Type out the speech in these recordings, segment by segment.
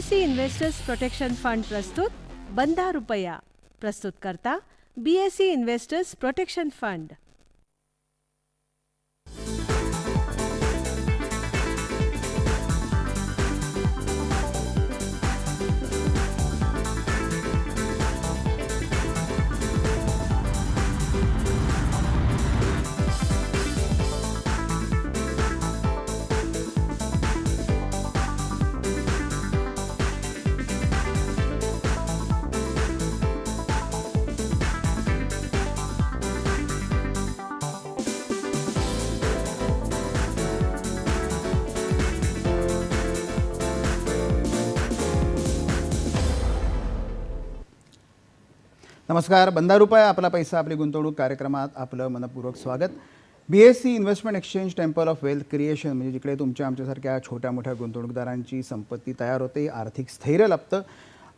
BSc investors protection fund प्रस्तुत बंधा रुपया प्रस्तुत करता बीएससी इन्व्हेस्टर्स प्रोटेक्शन फंड. नमस्कार बंदा रुपये आपला पैसा आपली गुंतवणूक कार्यक्रमात आपलं मनपूर्वक स्वागत. B S C investment exchange temple of wealth creation म्हणजे जिकडे तुमच्या आमच्यासारख्या छोट्या मोठ्या गुंतवणूकदारांची संपत्ती तयार होते आर्थिक स्थैर्य लाभतं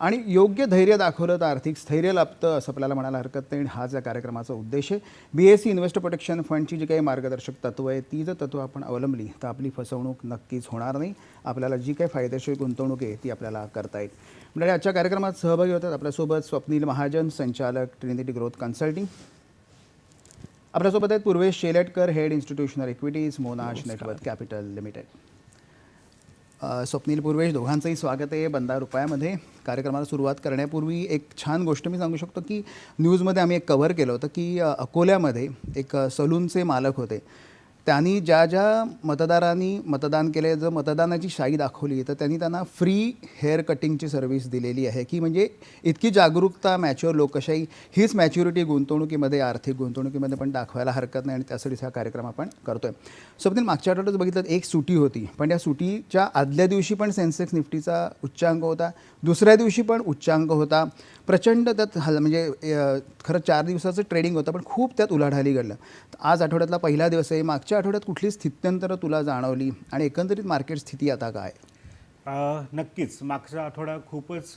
आणि योग्य धैर्य दाखवलं तर आर्थिक स्थैर्य लाभतं असं आपल्याला म्हणायला हरकत नाही. हाच या कार्यक्रमाचा उद्देश आहे. B S C invest protection फंडची जी काही मार्गदर्शक तत्व आहे ती जर तत्व आपण अवलंबली तर आपली फसवणूक नक्कीच होणार नाही. आपल्याला जी काही फायदेशीर गुंतवणूक आहे ती आपल्याला करता येईल. म्हणजे आजच्या कार्यक्रमात सहभागी होतात आपल्यासोबत स्वप्नील महाजन संचालक ट्रिनिटी ग्रोथ कन्सल्टिंग आपल्यासोबत आहेत Purvesh Shelatkar head institutional equities Monarch network capital limited Swapnil Purvesh दोघांचंही स्वागत आहे बंदा रुपयामध्ये. कार्यक्रमाला सुरुवात करण्यापूर्वी एक छान गोष्ट मी सांगू शकतो की न्यूजमध्ये आम्ही एक कव्हर केलं होतं की अकोल्यामध्ये एक सलूनचे मालक होते. त्यांनी ज्या ज्या मतदारांनी मतदान केले जर मतदानाची शाई दाखवली तर त्यांनी त्यांना फ्री हेअर कटिंगची सर्व्हिस दिलेली आहे. की म्हणजे इतकी जागरूकता मॅच्युअर लोकशाही हीच मॅच्युरिटी गुंतवणुकीमध्ये आर्थिक गुंतवणुकीमध्ये पण दाखवायला हरकत नाही आणि त्यासाठीच हा कार्यक्रम आपण करतोय. स्वप्नील मागच्या आठवड्यात बघितलं तर एक सुटी होती पण या सुटीच्या आदल्या दिवशी पण सेन्सेक्स निफ्टीचा उच्चांक होता दुसऱ्या दिवशी पण उच्चांक होता. प्रचंड त्यात हल म्हणजे खरं चार दिवसाचं ट्रेडिंग होतं पण खूप त्यात उलाढाली घडलं. आज आठवड्यातला पहिला दिवस आहे मागच्या आठवड्यात कुठली स्थित्यंतरं तुला जाणवली आणि एकंदरीत मार्केट स्थिती आता काय? नक्कीच. मागचा आठवडा खूपच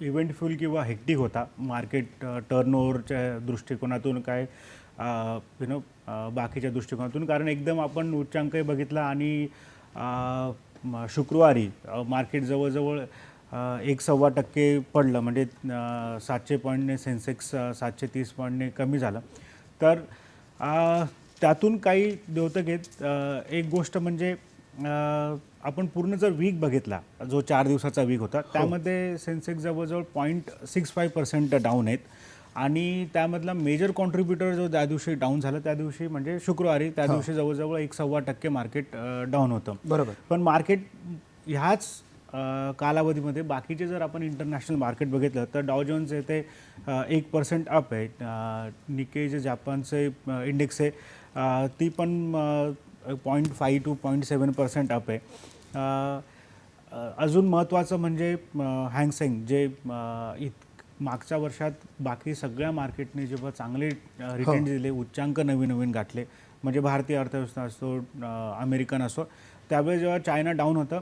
इव्हेंटफुल किंवा हेक्टिक होता. मार्केट टर्नओव्हरच्या दृष्टिकोनातून काय यु नो बाकीच्या दृष्टिकोनातून. कारण एकदम आपण उच्चांकही बघितला आणि शुक्रवारी मार्केट जवळजवळ एक सव्वा टक्के पडलं. म्हणजे सातशे पॉईंटने सेन्सेक्स सातशे तीस पॉईंटने कमी झालं. तर त्यातून काही द्योतक घेत अ, एक गोष्ट म्हणजे आपण पूर्ण जर वीक बघितला जो चार दिवसाचा वीक होता त्यामध्ये सेन्सेक्स जवळजवळ point six five percent down आहेत. आणि त्यामधला मेजर कॉन्ट्रीब्युटर जो त्या दिवशी डाऊन झाला त्या दिवशी म्हणजे शुक्रवारी त्या दिवशी जवळजवळ एक सव्वा टक्के मार्केट डाऊन होतं. बरोबर. पण मार्केट ह्याच कालावधीमध्ये बाकीचे जर आपण इंटरनॅशनल मार्केट बघितलं तर डाव जोन्स अ, एक पर्सेंट अप आहे. अ, निके जे जापानचे इंडेक्स आहे ती पण point five two point seven percent up आहे. अजून महत्त्वाचं म्हणजे हँगसेंग जे इत मागच्या वर्षात बाकी सगळ्या मार्केटने जेव्हा चांगले रिटर्न दिले उच्चांक नवीन नवीन गाठले म्हणजे भारतीय अर्थव्यवस्था असो अमेरिकन असो त्यावेळी जेव्हा चायना डाऊन होतं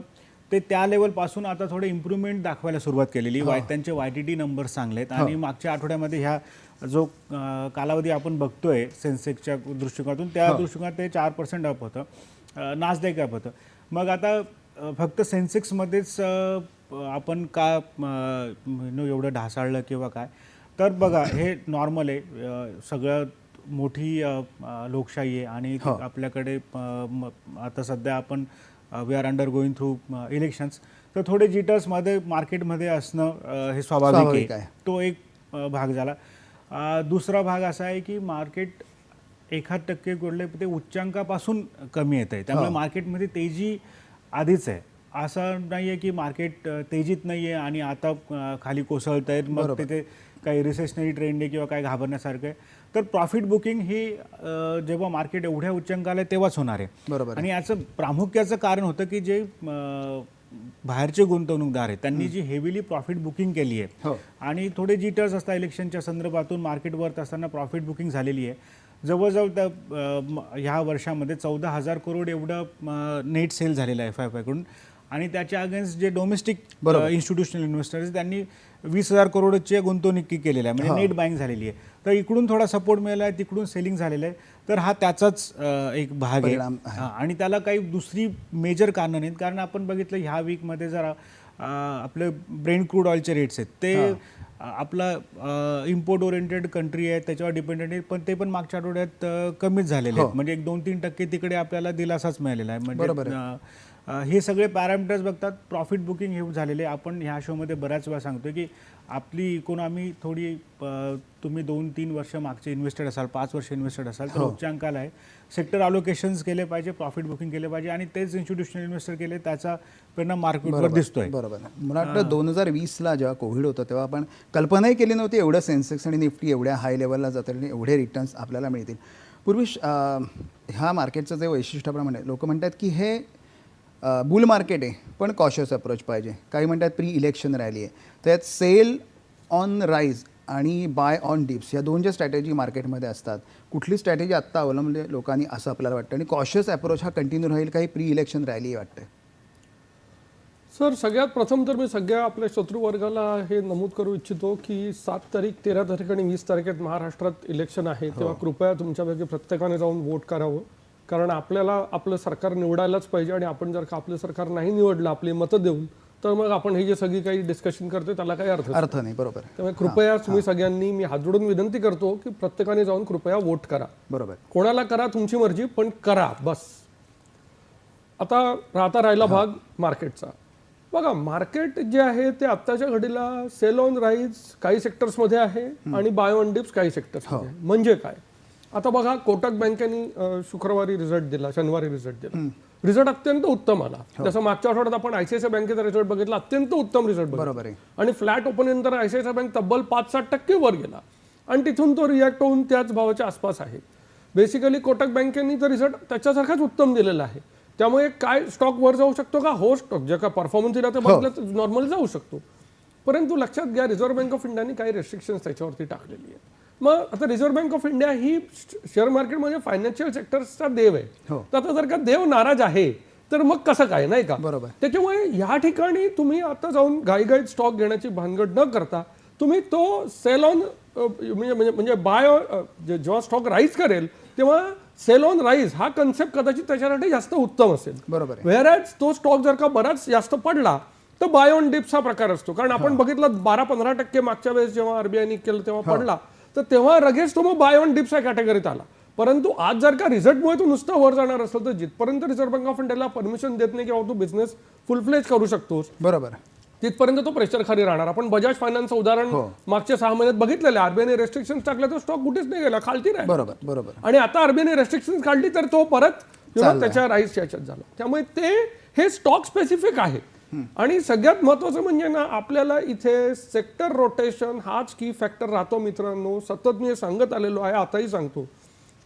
ते त्या लेवलपासून आता थोडे इम्प्रूव्हमेंट दाखवायला सुरुवात केलेली. वाय त्यांचे वाय टी टी नंबर चांगलेत आणि मागच्या आठवड्यामध्ये ह्या जो कालावधी आपण बघतोय सेन्सेक्सच्या दृष्टिकोनातून त्या दृष्टिकोनात ते चार पर्सेंट अप होतं. नाचडेक अप होतं. मग आता फक्त सेन्सेक्समध्येच आपण का नो एवढं ढासाळलं किंवा काय? तर बघा हे नॉर्मल आहे. सगळं मोठी लोकशाही आहे आणि आपल्याकडे आता सध्या आपण we are undergoing through elections तर थोडे जिटर्समध्ये मार्केटमध्ये असणं हे स्वाभाविक आहे. तो एक भाग झाला. दुसरा भाग असा आहे की मार्केट एखाद टक्के गोडले ते उच्चांकापासून कमी येत आहे त्यामुळे मार्केटमध्ये तेजी आधीच आहे. असं नाही आहे की मार्केट तेजीत नाही आहे आणि आता खाली कोसळत आहेत मग तिथे काही रिसेशनरी ट्रेंड आहे किंवा काय घाबरण्यासारखं आहे. तर प्रॉफिट बुकिंग ही जेव्हा मार्केट एवढ्या उच्चांकाला आहे तेव्हाच होणार आहे. बरोबर आणि याचं प्रामुख्याचं कारण होतं की जे बाहेरचे गुंतवणूकदार आहेत. त्यांनी जी हेवीली प्रॉफिट बुकिंग केली आहे हो. आणि थोडे जिटर्स असतात इलेक्शनच्या संदर्भातून मार्केट वर्थ असताना प्रॉफिट बुकिंग झालेली आहे. जवळजवळ त्या ह्या वर्षामध्ये चौदा हजार करोड एवढं नेट सेल झालेलं आहे एफ आयकडून. आणि त्याच्या अगेन्स्ट जे डोमेस्टिक इन्स्टिट्यूशनल इन्व्हेस्टर्स त्यांनी वीस हजार करोडची गुंतवणूक केलेली आहे. म्हणजे नेट बाईंग झालेली आहे. तर इकडून थोडा सपोर्ट मिळाला आहे तिकडून सेलिंग झालेलं आहे. तर हा त्याचाच एक भाग आहे. हा, आणि त्याला काही दुसरी मेजर कारणं नाहीत. कारण आपण बघितलं ह्या वीकमध्ये जरा आपले ब्रेन क्रूड ऑइलचे रेट्स आहेत. ते आपला इम्पोर्ट ओरिएंटेड कंट्री आहे त्याच्यावर डिपेंडेंट आहे पण ते पण मागच्या आठवड्यात कमीच झालेले आहेत. म्हणजे एक दोन तीन टक्के तिकडे आपल्याला दिलासाच मिळालेला आहे. म्हणजे हे सगळे पॅरामीटर्स बघतात. प्रॉफिट बुकिंग हे झालेले. आपण ह्या शोमध्ये बऱ्याच वेळा सांगतो की आपली इकॉनॉमी थोडी तुम्ही दोन तीन वर्ष मागचे इन्व्हेस्टेड असाल पाच वर्ष इन्व्हेस्टेड असाल तर उच्चांकाला आहे. सेक्टर अलोकेशन्स केले पाहिजे प्रॉफिट बुकिंग केले पाहिजे आणि तेच इन्स्टिट्यूशनल इन्व्हेस्टर केले त्याचा परिणाम मार्केटवर दिसतोय. बरोबर. मला वाटतं दोन हजार वीसला जेव्हा कोविड होतं तेव्हा आपण कल्पनाही केली नव्हती एवढं सेन्सेक्स आणि निफ्टी एवढ्या हाय लेवलला जातील आणि एवढे रिटर्न्स आपल्याला मिळतील. पूर्वी ह्या मार्केटचं जे वैशिष्ट्यप्रमाणे लोक म्हणतात की हे बुल मार्केट आहे पण कॉशियस अप्रोच पाहिजे. काही म्हणतात प्री इलेक्शन रॅली आहे. त्यात सेल ऑन राईज आणि बाय ऑन डिप्स या दोन ज्या स्ट्रॅटेजी मार्केटमध्ये असतात कुठली स्ट्रॅटेजी आत्ता अवलंबले लोकांनी असं आपल्याला वाटतं? आणि कॉशियस अप्रोच हा कंटिन्यू राहील काही प्री इलेक्शन रॅली वाटते? सर सगळ्यात प्रथम तर मी सगळ्या आपल्या शत्रू वर्गाला हे नमूद करू इच्छितो की सात तारीख तेरा तारीख आणि वीस तारखेत महाराष्ट्रात इलेक्शन आहे. तेव्हा कृपया तुमच्यापैकी प्रत्येकाने जाऊन वोट करावं. कारण आपल्याला आपलं सरकार निवडायलाच पाहिजे आणि आपण जर का आपलं सरकार नाही निवडलं आपली मतं देऊन तर मग आपण हे जे सगळी काही डिस्कशन करतो त्याला काही अर्थ अर्थ नाही बरोबर त्यामुळे कृपया तुम्ही सगळ्यांनी मी हात जोडून विनंती करतो की प्रत्येकाने जाऊन कृपया वोट करा. बरोबर. कोणाला करा तुमची मर्जी पण करा बस. आता राहता राहिला भाग मार्केटचा. बघा मार्केट जे आहे ते आत्ताच्या घडीला सेल ऑन राईज काही सेक्टर्समध्ये आहे आणि बाय ऑन डिप्स काही सेक्टर्समध्ये आहे. म्हणजे काय? आता बघा कोटक बँकेने शुक्रवारी रिझल्ट दिला शनिवारी रिझल्ट दिला. रिझल्ट अत्यंत उत्तम आला. जसं मागच्या आठवड्यात आपण आयसीआयसीआय बँकेचा रिझल्ट बघितला अत्यंत उत्तम रिझल्ट बरोबर आहे. आणि फ्लॅट ओपन नंतर आयसीआयसीआय बँक तब्बल पाच सात टक्के वर गेला. आणि तिथून तो रिॲक्ट होऊन त्याच भावाच्या आसपास आहे. बेसिकली कोटक बँकेनी तर रिझल्ट त्याच्यासारखाच उत्तम दिलेला आहे. त्यामुळे काय स्टॉक वर जाऊ शकतो का? हो स्टॉक जे काय परफॉर्मन्स दिला बघितलं तर नॉर्मल जाऊ शकतो. परंतु लक्षात घ्या रिझर्व्ह बँक ऑफ इंडियाने काही रेस्ट्रिक्शन्स त्याच्यावरती टाकलेली आहेत. मग आता रिझर्व्ह बँक ऑफ इंडिया ही शेअर मार्केटमध्ये फायनान्शियल सेक्टरचा देव आहे. हो. तर आता जर का देव नाराज आहे तर मग कसं काय नाही का? बरोबर. त्याच्यामुळे ह्या ठिकाणी तुम्ही आता जाऊन घाईघाईत स्टॉक घेण्याची भानगड न करता तुम्ही तो सेल ऑन म्हणजे म्हणजे म्हणजे बाय जेव्हा स्टॉक राईज करेल तेव्हा सेल ऑन राईज हा कन्सेप्ट कदाचित त्याच्यासाठी जास्त उत्तम असेल. बरोबर व्हेरॅज तो स्टॉक जर का बराच जास्त पडला तर बाय ऑन डिप्स हा प्रकार असतो. कारण आपण बघितलं बारा पंधरा टक्के मागच्या वेळेस जेव्हा आरबीआयने केलं तेव्हा पडला तर तेव्हा लगेच तो मग बाय डिप्स या कॅटेगरीत आला. परंतु आज जर का रिझल्टमुळे तो नुसता वर जाणार असेल तर जिथपर्यंत रिझर्व्ह बँक ऑफ इंडियाला परमिशन देत नाही किंवा तू बिझनेस फुल फ्लेज करू शकतोस बरोबर. तिथपर्यंत तो प्रेशर खाली राहणार. आपण बजाज फायनान्सचं उदाहरण मागच्या सहा महिन्यात बघितलेलं आरबीआयने रेस्ट्रिक्शन टाकलं तर स्टॉक कुठेच नाही गेला खालती राहिला. बरोबर बरोबर. आणि आता आरबीआयने रेस्ट्रिक्शन काढली तर तो परत त्याच्या राईस याच्यात झाला. त्यामुळे ते हे स्टॉक स्पेसिफिक आहे. आणि सगळ्यात महत्वाचं म्हणजे ना आपल्याला इथे सेक्टर रोटेशन हाच की फॅक्टर राहतो मित्रांनो. सतत मी हे सांगत आलेलो आहे आताही सांगतो.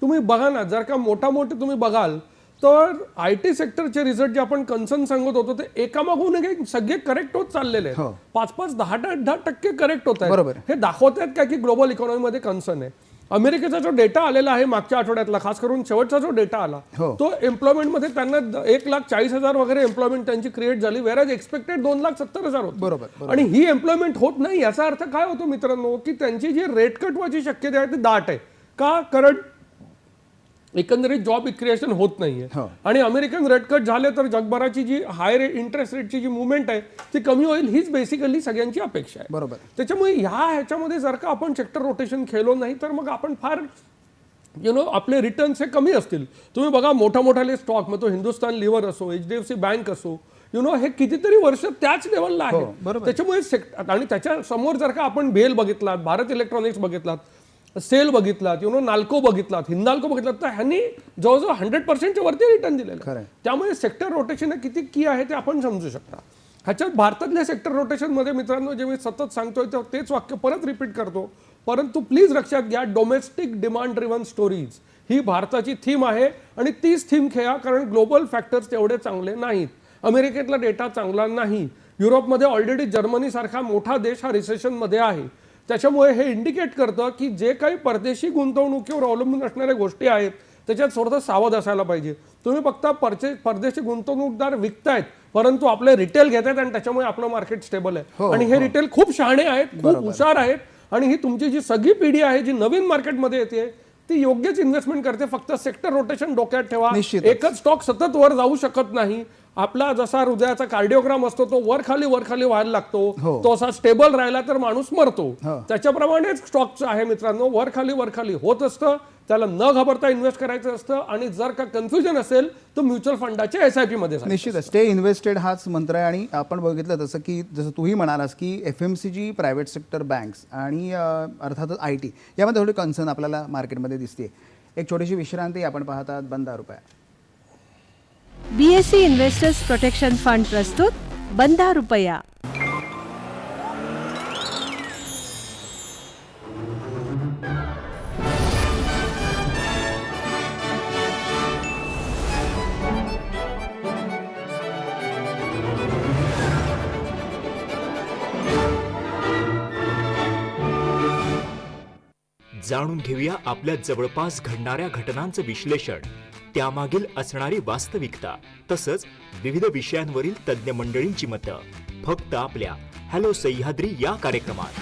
तुम्ही बघा ना जर का मोठा मोठे तुम्ही बघाल तर आय टी सेक्टरचे रिझल्ट जे आपण कन्सर्न सांगत होतो ते एकामागून एक सगळे करेक्ट होत चाललेले आहेत. पाच पाच दहा दहा टक्के करेक्ट होत बरोबर. आहेत हे दाखवत आहेत का की ग्लोबल इकॉनॉमीमध्ये कन्सर्न आहे? अमेरिकेचा जो डेटा आलेला आहे मागच्या आठवड्यातला खास करून शेवटचा जो डेटा आला हो. तो एम्प्लॉयमेंटमध्ये त्यांना एक लाख चाळीस हजार वगैरे एम्प्लॉयमेंट त्यांची क्रिएट झाली वेरॅज एक्सपेक्टेड दोन लाख सत्तर हजार होती. बरोबर आणि ही एम्प्लॉयमेंट होत नाही याचा अर्थ काय होतो मित्रांनो की त्यांची जी रेट कट व्हायची शक्यता आहे ती दाट आहे. का? कारण एकंदरीत जॉब क्रिएशन होत नाहीये. हो. आणि अमेरिकन रेट कट झाले तर जगभराची जी हाय रेट इंटरेस्ट रेटची जी मुवमेंट आहे ती कमी होईल हीच बेसिकली सगळ्यांची अपेक्षा आहे. बरोबर. त्याच्यामुळे ह्या ह्याच्यामध्ये जर का आपण सेक्टर रोटेशन खेळलो नाही तर मग आपण फार यु नो आपले रिटर्न्स हे कमी असतील. तुम्ही बघा मोठा मोठाले स्टॉक मग तो हिंदुस्तान लिव्हर असो H D F C bank असो यु नो हे कितीतरी वर्ष त्याच लेवलला आहे. हो. त्याच्यामुळे आणि त्याच्यासमोर जर का आपण भेल बघितलात भारत इलेक्ट्रॉनिक्स बघितलात सेल बघितलात यु नो नाल्को बघितलात हिंदाल्को बघितलात तर ह्यांनी जवळजवळ हंड्रेड पर्सेंटच्या वरती रिटर्न दिलेलं. आहे. त्यामुळे सेक्टर रोटेशन किती की आहे ते आपण समजू शकता. ह्याच्यात भारतातल्या सेक्टर रोटेशनमध्ये मित्रांनो जे मी सतत सांगतोय ते तेच वाक्य परत रिपीट करतो. परंतु प्लीज लक्षात घ्या डोमेस्टिक डिमांड ड्रिव्हन स्टोरीज ही भारताची थीम आहे आणि तीच थीम खेळा कारण ग्लोबल फॅक्टर्स तेवढे चांगले नाहीत. अमेरिकेतला डेटा चांगला नाही. युरोपमध्ये ऑलरेडी जर्मनीसारखा मोठा देश हा रिसेशनमध्ये आहे. त्याच्यामुळे हे इंडिकेट करतं की जे काही परदेशी गुंतवणुकीवर अवलंबून असणाऱ्या गोष्टी आहेत त्याच्यात थोडंसं सावध असायला पाहिजे. तुम्ही फक्त परचे परदेशी गुंतवणूकदार विकतायत परंतु आपले रिटेल घेत आहेत आणि त्याच्यामुळे आपलं मार्केट स्टेबल आहे. आणि हे रिटेल खूप शहाणे आहेत खूप हुशार आहेत आणि ही तुमची जी सगळी पिढी आहे जी नवीन मार्केटमध्ये येते ती योग्यच इन्व्हेस्टमेंट करते. फक्त सेक्टर रोटेशन डोक्यात ठेवा. एकच स्टॉक सतत वर जाऊ शकत नाही. आपला जसा हृदयाचा कार्डिओग्राम असतो तो वर खाली वर खाली व्हायला लागतो. हो. तो असा स्टेबल राहिला तर माणूस मरतो. हो. त्याच्याप्रमाणेच स्टॉकचं आहे मित्रांनो. वर खाली वर खाली होत असतं. त्याला न घाबरता इन्व्हेस्ट करायचं असतं. आणि जर का कन्फ्युजन असेल तर म्युच्युअल फंडाच्या एस आय पी मध्ये जायचं. निश्चितच. स्टे इन्व्हेस्टेड हाच मंत्र आहे. आणि आपण बघितलं तसं की जसं तूही म्हणालास की F M C G private sector banks आणि अर्थातच आय टी यामध्ये थोडी कन्सर्न आपल्याला मार्केटमध्ये दिसते एक छोटीशी विश्रांती आपण पाहतात. बंदा रुपया बीएससी इन्व्हेस्टर्स प्रोटेक्शन फंड प्रस्तुत बंधा रुपया जाणून घेऊया आपल्या जवळपास घडणाऱ्या घटनांचं विश्लेषण. त्यामागील असणारी वास्तविकता तसंच विविध विषयांवरील तज्ज्ञ मंडळींची मतं. फक्त आपल्या हॅलो सह्याद्री या कार्यक्रमात.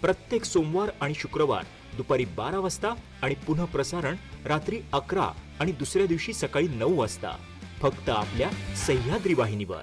प्रत्येक सोमवार आणि शुक्रवार दुपारी बारा वाजता आणि पुनः प्रसारण रात्री अकरा आणि दुसऱ्या दिवशी सकाळी नऊ वाजता. फक्त आपल्या सह्याद्री वाहिनीवर.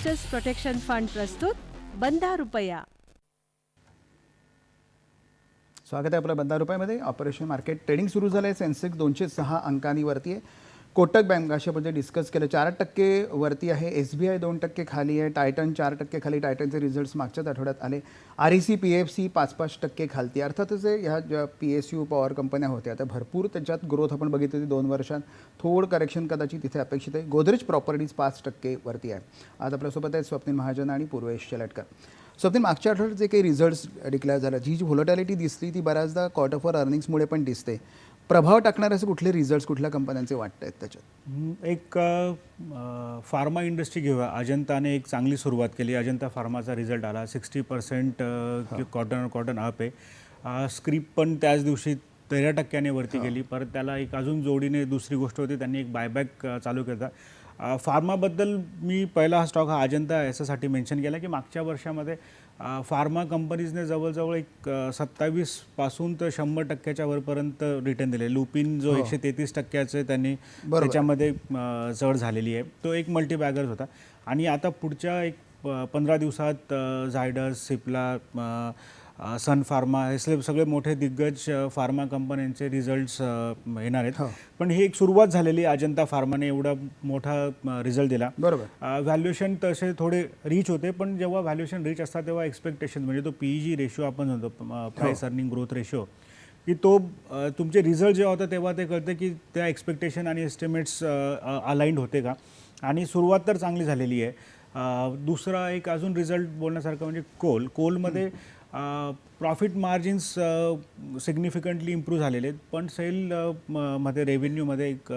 इन्व्हेस्टर्स प्रोटेक्शन फंड प्रस्तुत बंधा रुपया स्वागत आहे आपल्या बंदा रुपयामध्ये. ऑपरेशन मार्केट ट्रेडिंग सुरू झालं आहे सेन्सेक्स दोनशे सहा अंकांनी वरती आहे. कोटक बँक अशाबद्दल डिस्कस केलं. चार टक्के वरती आहे. एस बी आय दोन टक्के खाली आहे. टायटन चार टक्के खाली. टायटनचे रिझल्ट्स मागच्याच आठवड्यात आले. R E C P F C पाच पाच टक्के खालती. अर्थातच ह्या ज्या पी एस यू पॉवर कंपन्या होत्या त्या भरपूर त्याच्यात ग्रोथ आपण बघितली होती दोन वर्षात. थोडं करेक्शन कदाचित तिथे अपेक्षित आहे. गोदरेज प्रॉपर्टीज पाच टक्के वरती आहे. आज आपल्यासोबत आहेत स्वप्नील महाजन आणि पूर्वेश शेलाटकर. स्वप्नील मागच्या आठवड्यात जे काही रिझल्ट्स डिक्लेअर झालं जी जी व्होलटॅलिटी दिसली ती बऱ्याचदा क्वार्टर फॉर अर्निंग्समुळे पण दिसते. प्रभाव टाकणारे असे कुठले रिझल्ट्स कुठल्या कंपन्यांचे वाटत आहेत त्याच्यात? एक फार्मा इंडस्ट्री घेऊया. अजंताने एक चांगली सुरुवात केली. अजंता फार्माचा रिझल्ट आला. Sixty percent cotton cotton up आहे. स्क्रिप पण त्याच दिवशी तेरा टक्क्याने वरती गेली. परत त्याला एक अजून जोडीने दुसरी गोष्ट होती. त्यांनी एक बायबॅक चालू केला. फार्माबद्दल मी पहिला हा स्टॉक हा अजंता याच्यासाठी मेन्शन केला की मागच्या वर्षामध्ये फार्मा कंपनीजने जवळजवळ एक सत्तावीसपासून तर शंभर टक्क्याच्या वरपर्यंत रिटर्न दिले लुपिन जो एकशे तेहतीस टक्क्याचे त्यांनी. त्याच्यामध्ये चढ झालेली आहे. तो एक मल्टीबॅगर्स होता. आणि आता पुढच्या एक पंधरा दिवसात झायडस सिप्ला सन फार्मा हे सगळे सगळे मोठे दिग्गज फार्मा कंपन्यांचे रिझल्ट्स येणार आहेत. पण ही एक सुरुवात झालेली आहे. अजंता फार्माने एवढा मोठा रिझल्ट दिला. बरोबर. व्हॅल्युएशन तसे थोडे रीच होते पण जेव्हा व्हॅल्युएशन रीच असतात तेव्हा एक्सपेक्टेशन म्हणजे तो पीई जी रेशो आपण म्हणतो प्राईस अर्निंग ग्रोथ रेशो की तो तुमचे रिझल्ट जेव्हा होता तेव्हा ते कळतं की त्या एक्सपेक्टेशन आणि एस्टिमेट्स अलाइंड होते का? आणि सुरुवात तर चांगली झालेली आहे. दुसरा एक अजून रिझल्ट बोलण्यासारखं म्हणजे कोल. कोलमध्ये प्रॉफिट मार्जिन्स सिग्निफिकंटली इम्प्रूव्ह झालेले आहेत. पण सेल मध्ये रेव्हेन्यूमध्ये एक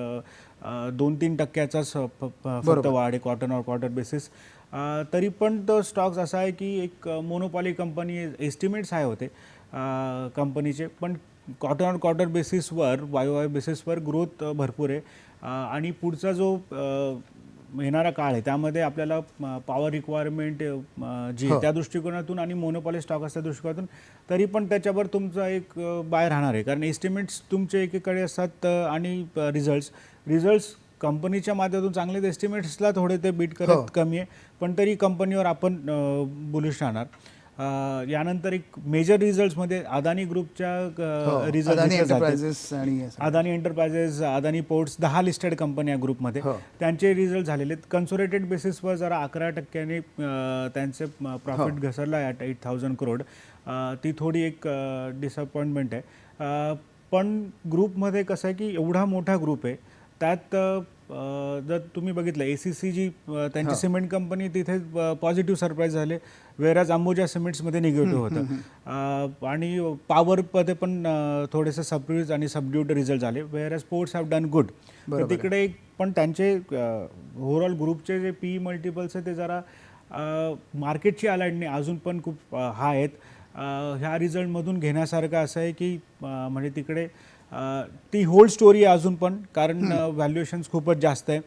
दोन तीन टक्क्याचाच फक्त वाढ आहे क्वार्टर ऑर क्वार्टर बेसिस तरी पण तो स्टॉक्स असा आहे की एक मोनोपॉली कंपनी एस्टिमेट्स आहे होते कंपनीचे पण क्वार्टर ऑन क्वार्टर बेसिसवर वाय वाय बेसिसवर ग्रोथ भरपूर आहे. आणि पुढचा जो येणारा काळ आहे. त्यामध्ये आपल्याला पॉवर रिक्वायरमेंट जी आहे त्या दृष्टिकोनातून आणि मोनोपॉली स्टॉक असल्या दृष्टिकोनातून तरी पण त्याच्यावर तुमचा एक बाय राहणार आहे. कारण एस्टिमेट्स तुमचे एकीकडे असतात आणि रिझल्ट्स रिझल्ट्स कंपनीच्या माध्यमातून चांगले एस्टिमेट्सला थोडे ते बीट करत कमी आहे. पण तरी कंपनीवर आपण बुलिश राहणार. यानंतर एक मेजर रिझल्ट्समध्ये अदानी ग्रुपच्या हो, रिझल्ट अदानी एंटरप्राइजेस आणि हे सगळं. अदानी एंटरप्राइजेस अदानी पोर्ट्स दहा लिस्टेड कंपनी या ग्रुपमध्ये. हो. त्यांचे रिझल्ट झालेले आहेत. कन्सोलेटेड बेसिसवर जरा अकरा टक्क्यांनी त्यांचे प्रॉफिट घसरलं आहे ॲट एट थाउजंड करोड ती थोडी एक डिसअपॉइंटमेंट आहे. पण ग्रुपमध्ये कसं आहे की एवढा मोठा ग्रुप आहे. त्यात जर तुम्ही बघितलं ए सी सी जी त्यांची सिमेंट कंपनी तिथे पॉझिटिव्ह सरप्राईज झाले वेराज अंबुजा सिमेंट्समध्ये निगेटिव्ह होतं. आणि पॉवरमध्ये पण थोडेसे सबड्यूज आणि सबड्यूड रिझल्ट झाले where sports have done good तर तिकडे एक पण त्यांचे ओव्हरऑल ग्रुपचे जे पी मल्टिपल्स आहे ते जरा मार्केटची अलाइडने अजून पण खूप हाय आहेत. ह्या रिझल्टमधून घेण्यासारखं असं आहे की म्हणजे तिकडे ती होल्ड स्टोरी आहे अजून पण कारण व्हॅल्युएशन्स खूपच जास्त आहे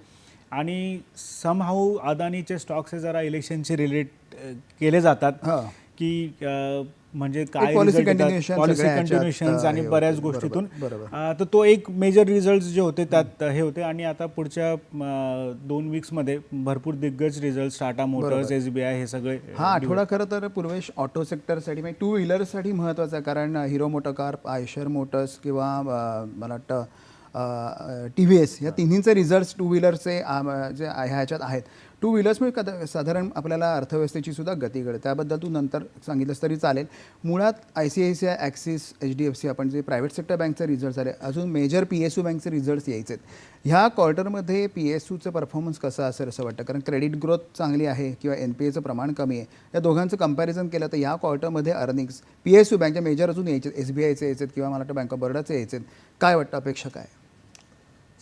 आणि समहाऊ अदानीचे स्टॉक्स हे जरा इलेक्शनशी रिलेट केले जातात. की म्हणजे काय continuations अ, आणि बऱ्याच. गोष्टीतून. तर तो एक मेजर रिझल्ट जे होते त्यात हे होते. आणि आता पुढच्या दोन वीक्समध्ये भरपूर दिग्गज result Tata motors S B I हे सगळे हा आठवडा खरं तर पूर्वेश ऑटो सेक्टरसाठी म्हणजे टू व्हीलरसाठी महत्त्वाचा आहे. कारण हिरो मोटोकार आयशर मोटर्स किंवा मला वाटतं टी व्ही एस या तिन्हींचे रिझल्ट्स टू व्हीलरचे जे ह्याच्यात आहेत. टू व्हीलर्समुळे कदा साधारण आपल्याला अर्थव्यवस्थेची सुद्धा गती घडते त्याबद्दल तू नंतर सांगितलंस तरी चालेल. मुळात I C I C I Axis H D F C आपण जे प्रायव्हेट सेक्टर बँकचे रिझल्ट आले अजून मेजर पी एस यू बँकचे रिझल्ट्स यायचे आहेत. ह्या क्वार्टरमध्ये पी एस यूचं परफॉर्मन्स कसं असेल असं वाटतं? कारण क्रेडिट ग्रोथ चांगली आहे किंवा एन पी एचं प्रमाण कमी आहे. या दोघांचं कंपॅरिझन केलं तर या क्वार्टरमध्ये अर्निंग्स पी एस यू बँकच्या मेजर अजून यायचे एस बी आयचे यायचे किंवा मला वाटतं बँक ऑफ बरोडाचे यायचे काय वाटतं अपेक्षा काय?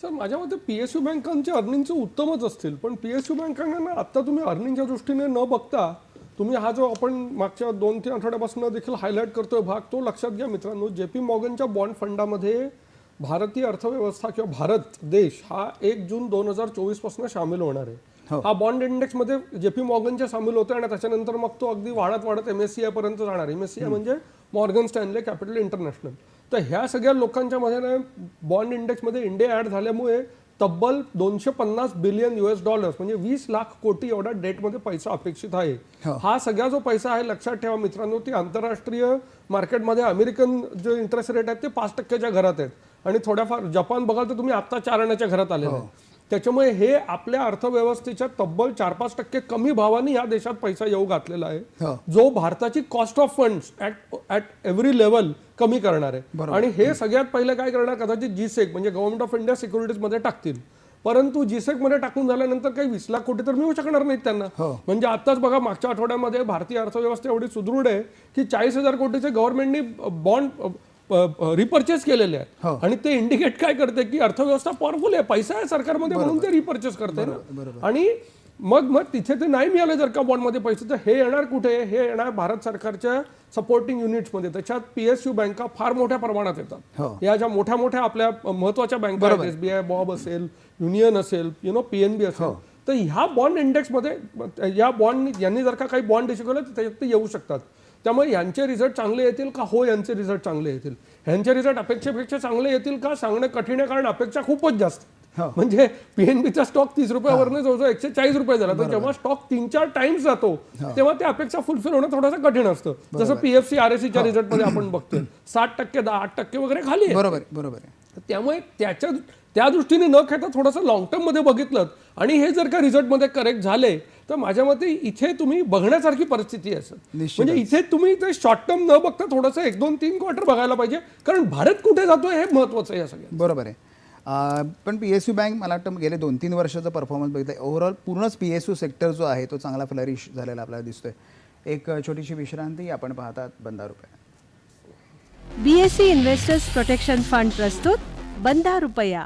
सर माझ्या मते पी एस यू बँकांचे अर्निंगचे उत्तमच असतील पण पी एस यू बँकांना ना आत्ता तुम्ही अर्निंगच्या दृष्टीने न बघता तुम्ही हा जो आपण मागच्या दोन तीन आठवड्यापासून देखील हायलाईट करतोय भाग तो लक्षात घ्या मित्रांनो. जे पी मॉर्गनच्या बॉन्ड फंडामध्ये भारतीय अर्थव्यवस्था किंवा भारत देश हा एक जून दोन हजार चोवीसपासून सामील होणार आहे. हा. बॉन्ड इंडेक्समध्ये जे पी मॉर्गनचे सामील होते आणि त्याच्यानंतर मग तो अगदी वाढत वाढत एम एस सी जाणार. एम एस सी आय म्हणजे मॉर्गन स्टॅनले कॅपिटल इंटरनॅशनल. तर ह्या सगळ्या लोकांच्या मध्ये ना बॉन्ड इंडेक्समध्ये इंडिया ऍड झाल्यामुळे तब्बल दोनशे पन्नास बिलियन युएस डॉलर्स म्हणजे वीस लाख कोटी एवढा डेटमध्ये पैसा अपेक्षित आहे. हा. सगळा जो पैसा आहे लक्षात ठेवा मित्रांनो ती आंतरराष्ट्रीय मार्केटमध्ये अमेरिकन जे इंटरेस्ट रेट आहेत ते पाच टक्क्याच्या घरात आहेत. आणि थोड्याफार जपान बघाल तर तुम्ही आता चार आण्याच्या घरात आहेत. त्याच्यामुळे हे आपल्या अर्थव्यवस्थेच्या तब्बल चार पाच टक्के कमी भावाने या देशात पैसा येऊ घातलेला आहे. हो. जो भारताची cost of funds at at every level कमी करणार आहे. आणि हे सगळ्यात पहिले काय करणार कदाचित जी सेक म्हणजे गव्हर्नमेंट ऑफ इंडिया सिक्युरिटीजमध्ये टाकतील. परंतु जीसेकमध्ये टाकून झाल्यानंतर काही वीस लाख कोटी तर मिळू शकणार नाहीत त्यांना. म्हणजे आताच बघा मागच्या आठवड्यामध्ये भारतीय अर्थव्यवस्था एवढी सुदृढ आहे की चाळीस हजार कोटीचे गव्हर्नमेंटनी बॉन्ड रिपर्चेस केलेले आहेत. आणि ते इंडिकेट काय करते की अर्थव्यवस्था पॉवरफुल आहे. पैसा आहे सरकारमध्ये म्हणून ते रिपर्चेस करते ना. आणि मग मग तिथे ते नाही मिळाले जर का बॉन्डमध्ये पैसे तर हे येणार कुठे? हे येणार भारत सरकारच्या सपोर्टिंग युनिट्समध्ये त्याच्यात पीएसयू बँका फार मोठ्या प्रमाणात येतात. या ज्या मोठ्या मोठ्या आपल्या महत्त्वाच्या बँका आहेत एसबीआय बॉब असेल युनियन असेल यु नो पीएनबी असेल. तर ह्या बॉन्ड इंडेक्समध्ये या बॉन्ड यांनी जर का काही बॉन्ड इश्यू केलं तर त्याच्यात ते येऊ शकतात. त्यामुळे यांचे रिझल्ट चांगले येतील का? हो यांचे रिझल्ट चांगले येतील. ह्यांचे रिझल्ट अपेक्षेपेक्षा चांगले येतील का? सांगणं कठीण आहे कारण अपेक्षा खूपच जास्त म्हणजे पीएनबीचा स्टॉक तीस रुपयावरनं जवळजवळ एकशे चाळीस रुपये झाला. तर जेव्हा स्टॉक तीन चार टाइम्स जातो तेव्हा त्या अपेक्षा फुलफिल होणं थोडंसं कठीण असतं. जसं पीएफसी आरएसीच्या रिझल्टमध्ये आपण बघतोय. साठ टक्के दहा आठ टक्के वगैरे खाली बरोबर बरोबर त्यामुळे त्याच्या त्या दृष्टीने न खेळता थोडंसं लॉंग टर्ममध्ये बघितलं. आणि हे जर का रिझल्टमध्ये करेक्ट झाले तर माझ्या मते इथे तुम्ही बघण्यासारखी परिस्थिती असेल. म्हणजे इथे तुम्ही ते शॉर्ट टर्म न बघता थोडंसं एक दोन तीन क्वार्टर बघायला पाहिजे. कारण भारत कुठे जातोय हे महत्वाचं आहे या सगळ्या बरोबर आहे. पण पी एस यू बँक मला वाटतं गेले दोन तीन वर्षाचा परफॉर्मन्स बघितला ओव्हरऑल पूर्णच पी एस यू सेक्टर जो आहे तो चांगला फ्लरिश झालेला आपल्याला दिसतोय. एक छोटीशी विश्रांती आपण पाहतात बंदा रुपये बीएससी इन्व्हेस्टर्स प्रोटेक्शन फंड प्रस्तुत बंधा रुपया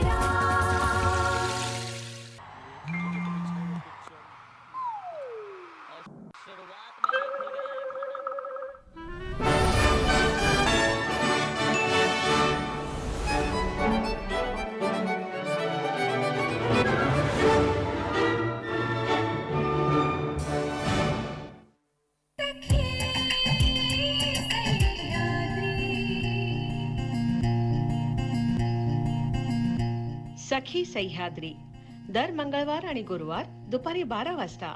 सह्याद्री. दर मंगळवार आणि गुरुवार दुपारी बारा वाजता.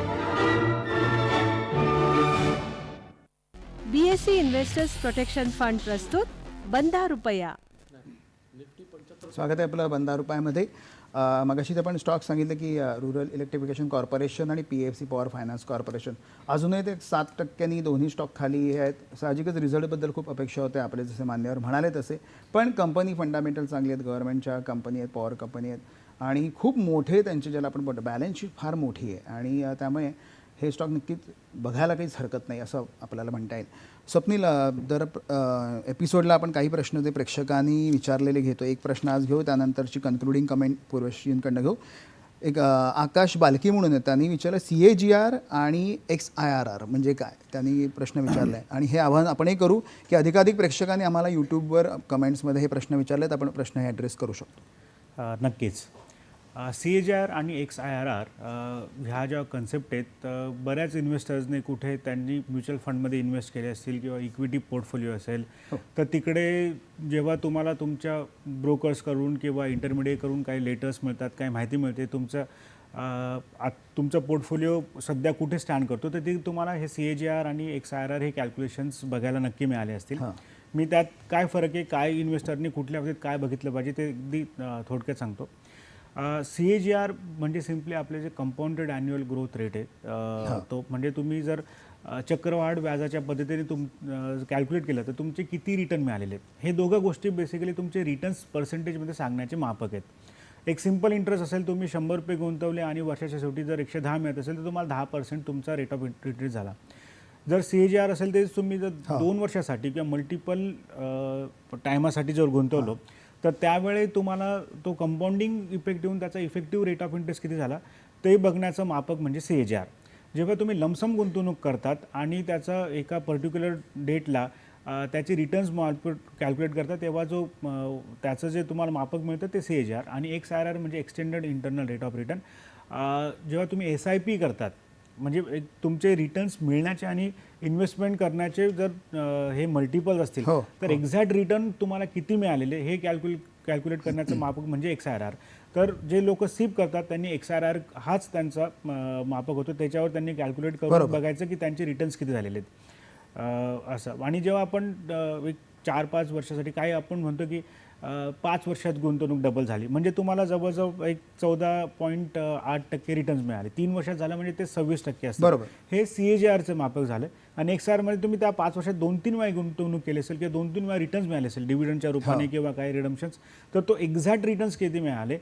बीएससी इन्व्हेस्टर्स प्रोटेक्शन फंड प्रस्तुत बंधा रुपया. स्वागत आहे आपलं बंदा रुपयामध्ये. अ, मगाशी आपण स्टॉक सांगितलं की रुरल इलेक्ट्रिफिकेशन कॉर्पोरेशन आणि P F C power finance corporation अजूनही ते सात टक्क्यांनी दोन्ही स्टॉक खाली हे आहेत. साहजिकच रिझल्टबद्दल खूप अपेक्षा होत्या आपले जसे मान्यवर म्हणाले तसे. पण कंपनी फंडामेंटल चांगली आहेत गव्हर्नमेंटच्या कंपनी आहेत पॉवर कंपनी आहेत. आणि खूप मोठे त्यांचे ज्याला आपण बोलतो बॅलन्स शीट फार मोठी आहे. आणि त्यामुळे हे स्टॉक नक्कीच बघायला काहीच हरकत नाही असं आपल्याला म्हणता येईल. स्वप्नील दर एपिसोडला आपण काही प्रश्न ते प्रेक्षकांनी विचारलेले घेतो. एक प्रश्न आज घेऊ त्यानंतरची कन्क्लुडिंग कमेंट पूर्वशींकडनं घेऊ. एक आकाश बालकी म्हणून आहे त्यांनी विचारलं सी ए जी आर आणि एक्स आय आर आर म्हणजे काय? त्यांनी प्रश्न विचारला आहे. आणि हे आव्हान आपणही करू की अधिकाधिक प्रेक्षकांनी आम्हाला यूट्यूबवर कमेंट्समध्ये हे प्रश्न विचारलेत. आपण प्रश्न हे ॲड्रेस करू शकतो. नक्कीच. सी ए जी आर आणि एक्स आय आर आर ह्या ज्या कन्सेप्ट आहेत बऱ्याच इन्व्हेस्टर्सने कुठे त्यांनी म्युच्युअल फंडमध्ये इन्व्हेस्ट केले असतील किंवा इक्विटी पोर्टफोलिओ असेल तर तिकडे जेव्हा तुम्हाला तुमच्या ब्रोकर्स करून किंवा इंटरमिडिएट करून काही लेटर्स मिळतात काही माहिती मिळते तुमचं तुमचा पोर्टफोलिओ सध्या कुठे स्टँड करतो तर ते तुम्हाला हे सी ए जी आर आणि एक्स आय आर आर हे कॅल्क्युलेशन्स बघायला नक्की मिळाले असतील. मी त्यात काय फरक आहे काय इन्व्हेस्टरने कुठल्या बाबतीत काय बघितलं पाहिजे ते अगदी थोडक्यात सांगतो. सी ए जी आर म्हणजे सिम्पली आपले जे कंपाऊंडेड ॲन्युअल ग्रोथ रेट आहे तो म्हणजे तुम्ही जर चक्रवाढ व्याजाच्या पद्धतीने तुम कॅल्क्युलेट केलं तर तुमचे किती रिटर्न मिळालेले हे दोघं गोष्टी बेसिकली तुमचे रिटर्न्स पर्सेंटेजमध्ये सांगण्याचे मापक आहेत. एक सिंपल इंटरेस्ट असेल तुम्ही शंभर रुपये गुंतवले आणि वर्षाच्या शेवटी जर एकशे दहा मिळत असेल तर तुम्हाला दहा पर्सेंट तुमचा रेट ऑफ रिटर्न झाला. जर सी ए जी आर असेल तेच तुम्ही जर दोन वर्षासाठी किंवा मल्टिपल टायमासाठी जर गुंतवलो तर त्यावेळी तुम्हाला तो कंपाऊंडिंग इफेक्ट येऊन त्याचा इफेक्टिव्ह रेट ऑफ इंटरेस्ट किती झाला? ते बघण्याचं मापक म्हणजे सी एच आर जेव्हा तुम्ही लमसम गुंतवणूक करतात आणि त्याचा एका पर्टिक्युलर डेटला त्याची रिटर्न्स मार्केट कॅल्क्युलेट करतात तेव्हा जो त्याचं जे तुम्हाला मापक मिळतं ते सी एच आर आणि एक्स आर आर म्हणजे extended internal rate of return जेव्हा तुम्ही एस आय पी करतात म्हणजे एक तुमचे रिटर्न्स मिळण्याचे आणि इन्व्हेस्टमेंट करण्याचे जर हे मल्टिपल असतील हो, तर एक्झॅक्ट रिटर्न तुम्हाला किती मिळालेले हे कॅल्क्युलेट कॅल्क्युलेट करण्याचं मापक म्हणजे एक्स आर आर तर जे लोक सिप करतात त्यांनी एक्स आर आर हाच त्यांचा अ, मापक होतो. त्याच्यावर त्यांनी कॅल्क्युलेट करून बरोबर. बघायचं की त्यांचे रिटर्न्स किती झालेले आहेत. अ, असं. आणि जेव्हा आपण अ, एक चार पाच वर्षासाठी काय आपण म्हणतो की पाच वर्षात गुंतवणूक डबल झाली. म्हणजे तुम्हाला जवळजवळ एक चौदा पॉईंट आठ टक्के रिटर्न्स मिळाले. तीन वर्षात झालं म्हणजे ते सव्वीस टक्के असतं. बरोबर. हे सी ए जी आरचं मापक झालं. आणि एक्स आरमध्ये तुम्ही त्या पाच वर्षात दोन तीन वेळा गुंतवणूक केली असेल किंवा दोन तीन वेळा रिटर्न्स मिळाले असेल डिव्हिडंडच्या रूपाने किंवा काही रिडम्शन्स तर तो एक्झॅक्ट रिटर्न्स किती मिळाले?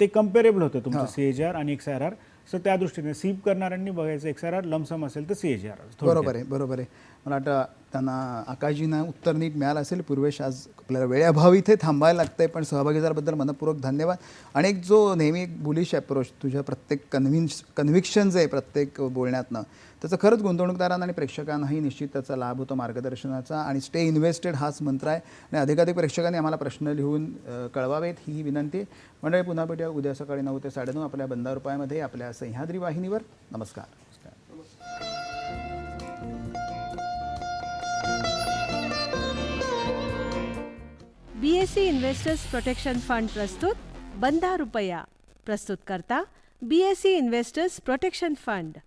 ते कम्पेरेबल होतं तुमचं सी ए जी आर आणि एक्स आर आर सो त्या दृष्टीने सीप करणाऱ्यांनी बघायचं एक्स आर आर लमसम असेल तर सी ए जी आर बरोबर आहे बरोबर आहे. मला वाटतं त्यांना आकाशजींना उत्तर नीट मिळालं असेल. पूर्वेश आज आपल्याला वेळेअभावी इथे थांबायला लागतंय पण सहभागी झाल्याबद्दल मनपूर्वक धन्यवाद. आणि एक जो नेहमी एक बुलिश अप्रोच तुझ्या प्रत्येक कन्व्हिन्स कन्व्हिक्शन्स आहे प्रत्येक बोलण्यातनं त्याचा खरंच गुंतवणूकदारांना आणि प्रेक्षकांनाही निश्चित त्याचा लाभ होतो मार्गदर्शनाचा. आणि स्टे इन्व्हेस्टेड हाच मंत्र आहे. आणि अधिकाधिक प्रेक्षकांनी आम्हाला प्रश्न लिहून कळवावेत ही विनंती. मंडळी पुन्हा भेटूया उद्या सकाळी नऊ ते साडेनऊ आपल्या बंदा रुपयामध्ये आपल्या सह्याद्री वाहिनीवर. नमस्कार. बीएससी इन्व्हेस्टर्स प्रोटेक्शन फंड प्रस्तुत बंधा रुपया. प्रस्तुत करता बीएससी इन्व्हेस्टर्स प्रोटेक्शन फंड